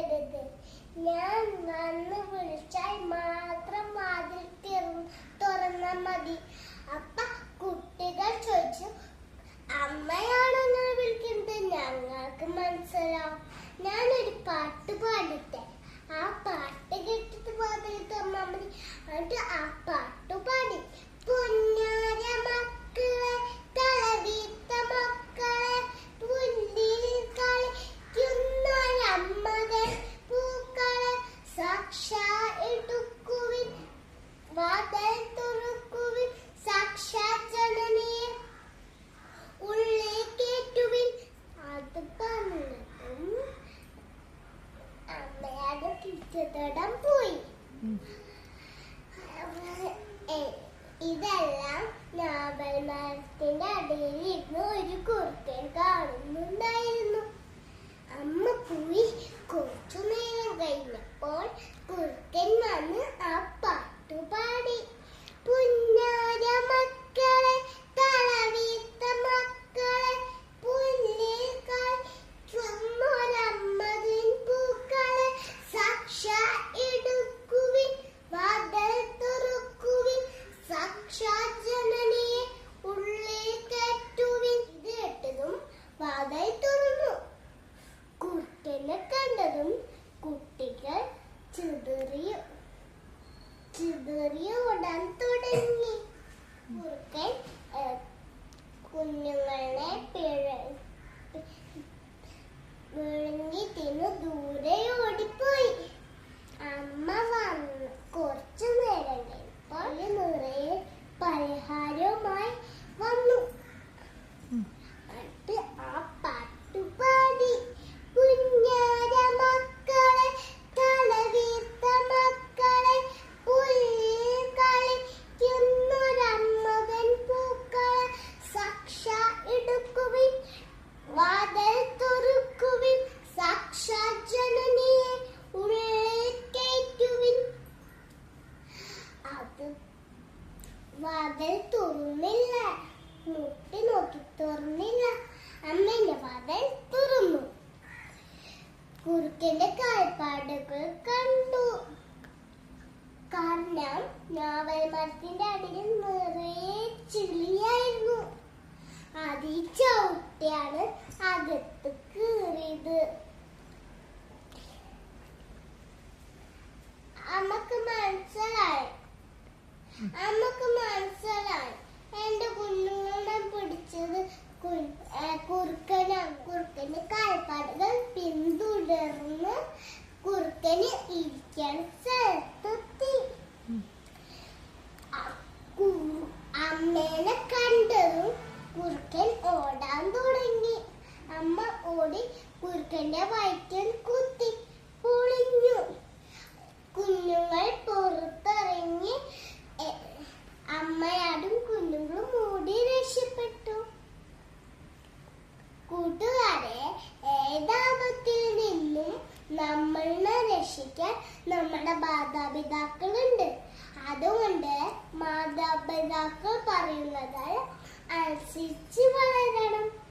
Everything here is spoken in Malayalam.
തുറക്കരുത് ഞാൻ വന്ന് വിളിച്ചാൽ മാത്രം വാതിൽ തുറന്നാൽ മതി. ഇതെല്ലാം ഞാവൽ മരത്തിന്റെ അടിയിൽ ഇരുന്ന് ഒരു കുറുക്കൻ കാണുന്നുണ്ടായിരുന്നു. വാതിൽ തുറന്നില്ല മുട്ടി നോക്കി തുറന്നില്ല. അമ്മേന്റെ വാതിൽ തുറന്നു. കുറുക്കന്റെ കാൽപ്പാടുകൾ കണ്ടു. കാരണം നാവൽ മരത്തിന്റെ അടിയിൽ നിറയെ കുറുക്കനാണ് കുറുക്കന് കാൽപ്പാടുകൾ പിന്തുടർന്ന് കുറുക്കന് ഇരിക്കാൻ സ്ഥലത്തെത്തി. അമ്മേനെ കണ്ടതും കുറുക്കൻ ഓടാൻ തുടങ്ങി. അമ്മ ഓടി കുറുക്കന്റെ വയറ്റിൽ കുത്തി പൊളിഞ്ഞു. കുഞ്ഞുങ്ങൾ നമ്മളെ രക്ഷിക്കാൻ നമ്മുടെ മാതാപിതാക്കളുണ്ട്. അതുകൊണ്ട് മാതാപിതാക്കൾ പറയുന്നത് അനുസരിച്ച് വളരണം.